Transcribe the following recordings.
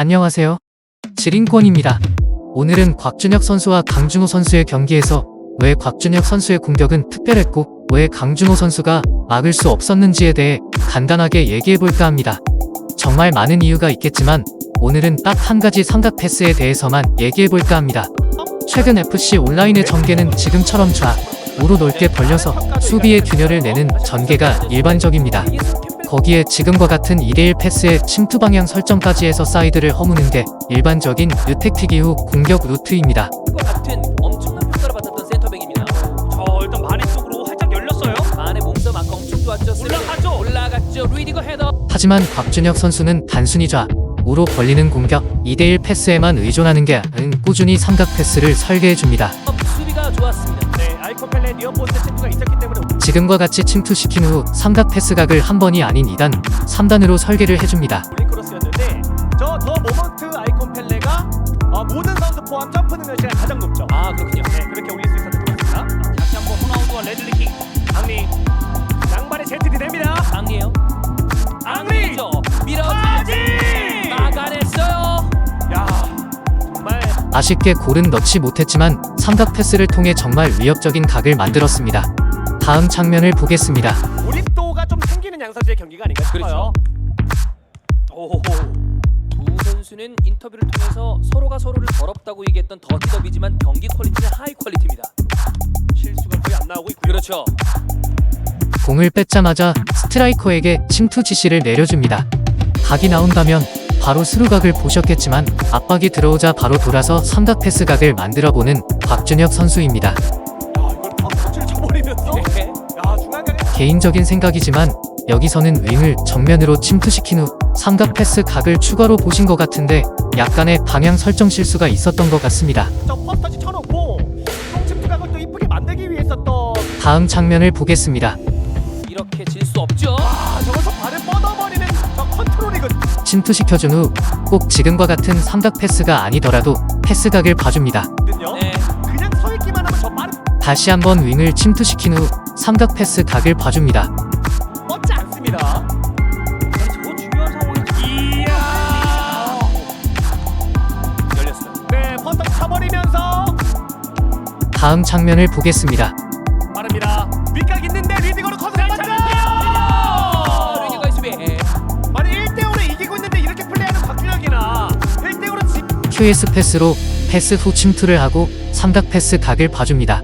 안녕하세요. 지린권입니다. 오늘은 곽준혁 선수와 강준호 선수의 경기에서 왜 곽준혁 선수의 공격은 특별했고 왜 강준호 선수가 막을 수 없었는지에 대해 간단하게 얘기해볼까 합니다. 정말 많은 이유가 있겠지만 오늘은 딱 한 가지 삼각 패스에 대해서만 얘기해볼까 합니다. 최근 FC 온라인의 전개는 지금처럼 좌, 우로 넓게 벌려서 수비의 균열을 내는 전개가 일반적입니다. 거기에 지금과 같은 2대1 패스의 침투 방향 설정까지 해서 사이드를 허무는 게 일반적인 유택틱 이후 공격 루트입니다. 과 같은 엄청난 평가를 받았던 센터백입니다. 저 일단 마네 쪽으로 활짝 열렸어요. 만의 몸싸움 아까 엄청 좋았죠. 올라가죠. 올라갔죠. 리디거 헤더. 하지만 곽준혁 선수는 단순히 좌, 우로 벌리는 공격 2대1 패스에만 의존하는 게 아닌 꾸준히 삼각 패스를 설계해줍니다. 수비가 좋았습니다. 네, 아이콘 펠레 니어포스트 침투가 있었기 때문에 지금과 같이 침투시킨 후 삼각 패스각을 한 번이 아닌 2단, 3단으로 설계를 해줍니다. 올린 크로스였는데 저 더 모먼트 아이콘 펠레가 어, 모든 선수 포함 점프 능력치가 가장 높죠. 아 그렇군요. 네, 그렇게 올릴 수 있었던 것 같습니다. 다시 한번 호나우두와 레즐리킹 앙리 양발에 제트디 됩니다. 앙리에요. 앙리! 죠 밀어. 아지! 막아냈어요. 야, 정말 아쉽게 골은 넣지 못했지만 삼각 패스를 통해 정말 위협적인 각을 만들었습니다. 다음 장면을 보겠습니다. 몰입도가 좀 생기는 양상주의 경기가 아닌가 싶어요. 오호. 두 선수는 인터뷰를 통해서 서로가 서로를 더럽다고 얘기했던 더티더비지만 경기 퀄리티는 하이 퀄리티입니다. 실수가 거의 안 나오고 있고요. 그렇죠. 공을 뺏자마자 스트라이커에게 침투 지시를 내려줍니다. 각이 나온다면 바로 스루각을 보셨겠지만 압박이 들어오자 바로 돌아서 삼각 패스각을 만들어보는 곽준혁 선수입니다. 개인적인 생각이지만 여기서는 윙을 정면으로 침투시킨 후 삼각 패스 각을 추가로 보신 것 같은데 약간의 방향 설정 실수가 있었던 것 같습니다. 다음 장면을 보겠습니다. 이렇게 질 수 없죠. 아 저것서 발을 뻗어버리는 저 컨트롤이거든요 침투시켜준 후 꼭 지금과 같은 삼각 패스가 아니더라도 패스각을 봐줍니다. 네. 그냥 서 있기만 하면 저 빠른 다시 한번 윙을 침투시킨 후 삼각 패스 각을 봐줍니다. 뻗지 않습니다 저 중요한 상황에서 이야 열렸어요. 네 다음 장면을 보겠습니다. 빠릅니다 윗각 있는데 리딩으로 커서 잡았죠 아, 리디거의 수비. 아니 1대5로 이기고 있는데 이렇게 플레이하는 곽준혁이나 1대5로 QS 패스로 패스 후 침투를 하고 삼각 패스 각을 봐줍니다.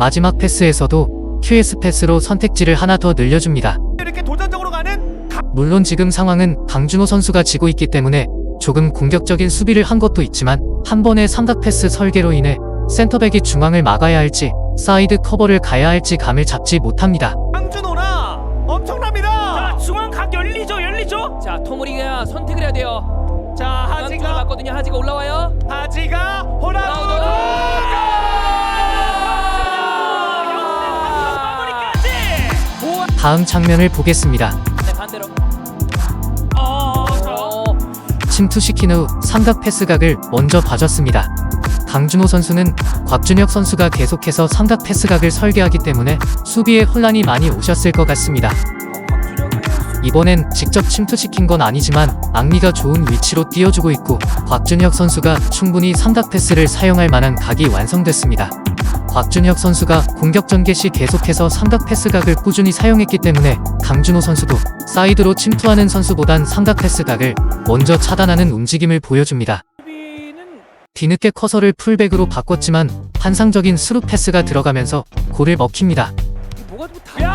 마지막 패스에서도 QS 패스로 선택지를 하나 더 늘려줍니다. 이렇게 도전적으로 가는 물론 지금 상황은 강준호 선수가 지고 있기 때문에 조금 공격적인 수비를 한 것도 있지만 한 번의 삼각 패스 설계로 인해 센터백이 중앙을 막아야 할지 사이드 커버를 가야 할지 감을 잡지 못합니다. 강준호나 엄청납니다 자 중앙 각 열리죠 열리죠 자, 토모리가 선택을 해야 돼요. 자 하지가 맞거든요. 하지가 올라와요. 하지가 호나우두 다음 장면을 보겠습니다. 네. 어, 어, 침투시킨 후 삼각 패스각을 먼저 봐줬습니다. 강준호 선수는 곽준혁 선수가 계속해서 삼각 패스각을 설계하기 때문에 수비에 혼란이 많이 오셨을 것 같습니다. 이번엔 직접 침투시킨 건 아니지만 앙리가 좋은 위치로 띄워주고 있고 곽준혁 선수가 충분히 삼각 패스를 사용할 만한 각이 완성됐습니다. 곽준혁 선수가 공격 전개 시 계속해서 삼각 패스각을 꾸준히 사용했기 때문에 강준호 선수도 사이드로 침투하는 선수보단 삼각 패스각을 먼저 차단하는 움직임을 보여줍니다. 뒤늦게 커서를 풀백으로 바꿨지만 환상적인 스루 패스가 들어가면서 골을 먹힙니다. 야!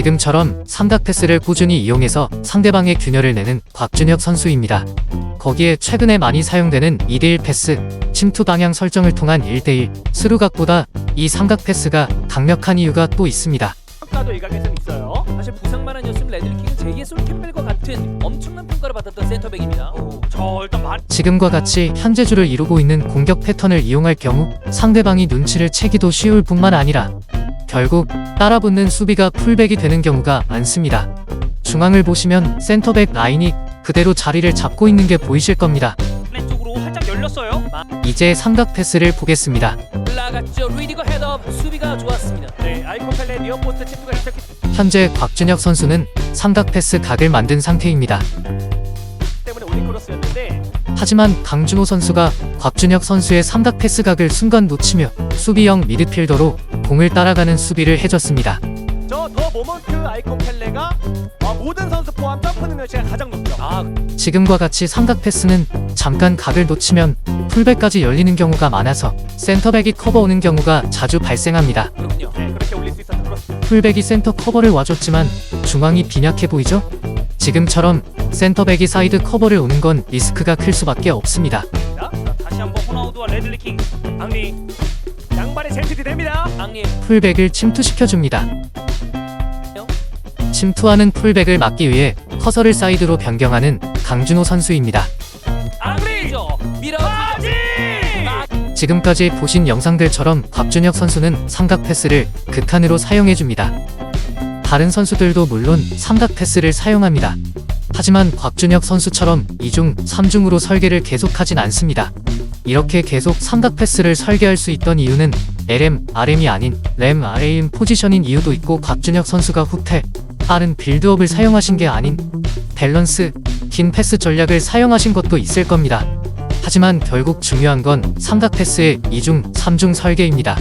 지금처럼 삼각 패스를 꾸준히 이용해서 상대방의 균열을 내는 곽준혁 선수입니다. 거기에 최근에 많이 사용되는 2대1 패스, 침투 방향 설정을 통한 1대1 스루각보다 이 삼각 패스가 강력한 이유가 또 있습니다. 평가도 일각에 좀 있어요 사실 부상만 아니었으면 레들킹은 제2의 솔 캠벨과 같은 엄청난 평가를 받았던 센터백입니다. 저 일단 말 지금과 같이 현재주를 이루고 있는 공격 패턴을 이용할 경우 상대방이 눈치를 채기도 쉬울 뿐만 아니라 결국 따라붙는 수비가 풀백이 되는 경우가 많습니다. 중앙을 보시면 센터백 라인이 그대로 자리를 잡고 있는 게 보이실 겁니다. 쪽으로 활짝 열렸어요 이제 삼각 패스를 보겠습니다. 수비가 좋았습니다. 네, 아이콘 펠레 현재 곽준혁 선수는 삼각 패스 각을 만든 상태입니다. 때문에 올리크로스였는데 하지만 강준호 선수가 곽준혁 선수의 삼각 패스 각을 순간 놓치며 수비형 미드필더로 공을 따라가는 수비를 해줬습니다. 저 더 모먼트 아이콘 펠레가 아, 모든 선수 포함 점프 능력치가 가장 높죠. 아 지금과 같이 삼각 패스는 잠깐 각을 놓치면 풀백까지 열리는 경우가 많아서 센터백이 커버 오는 경우가 자주 발생합니다. 그렇군요. 네, 그렇게 올릴 수 있어서 그렇습니다. 풀백이 센터 커버를 와줬지만 중앙이 빈약해 보이죠? 지금처럼 센터백이 사이드 커버를 오는 건 리스크가 클 수밖에 없습니다. 자, 다시 한번 호나우드와 레들리킹 앙리 양발이 젠틀이 됩니다. 풀백을 침투시켜줍니다. 침투하는 풀백을 막기 위해 커서를 사이드로 변경하는 강준호 선수입니다. 앙리 죠 밀어 바지 지금까지 보신 영상들처럼 곽준혁 선수는 삼각 패스를 극한으로 사용해줍니다. 다른 선수들도 물론 삼각 패스를 사용합니다. 하지만 곽준혁 선수처럼 2중, 3중으로 설계를 계속하진 않습니다. 이렇게 계속 삼각 패스를 설계할 수 있던 이유는 LM, RM이 아닌 램, RA인 포지션인 이유도 있고 곽준혁 선수가 후퇴, 빠른 빌드업을 사용하신 게 아닌 밸런스, 긴 패스 전략을 사용하신 것도 있을 겁니다. 하지만 결국 중요한 건 삼각 패스의 2중, 3중 설계입니다.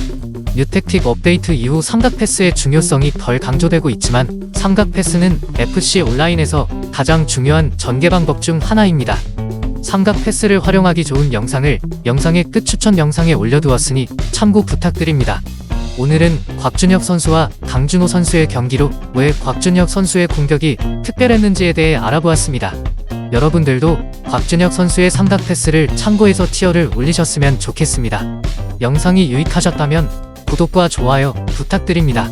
뉴택틱 업데이트 이후 삼각 패스의 중요성이 덜 강조되고 있지만 삼각 패스는 FC 온라인에서 가장 중요한 전개 방법 중 하나입니다. 삼각 패스를 활용하기 좋은 영상을 영상의 끝 추천 영상에 올려두었으니 참고 부탁드립니다. 오늘은 곽준혁 선수와 강준호 선수의 경기로 왜 곽준혁 선수의 공격이 특별했는지에 대해 알아보았습니다. 여러분들도 곽준혁 선수의 삼각 패스를 참고해서 티어를 올리셨으면 좋겠습니다. 영상이 유익하셨다면 구독과 좋아요 부탁드립니다.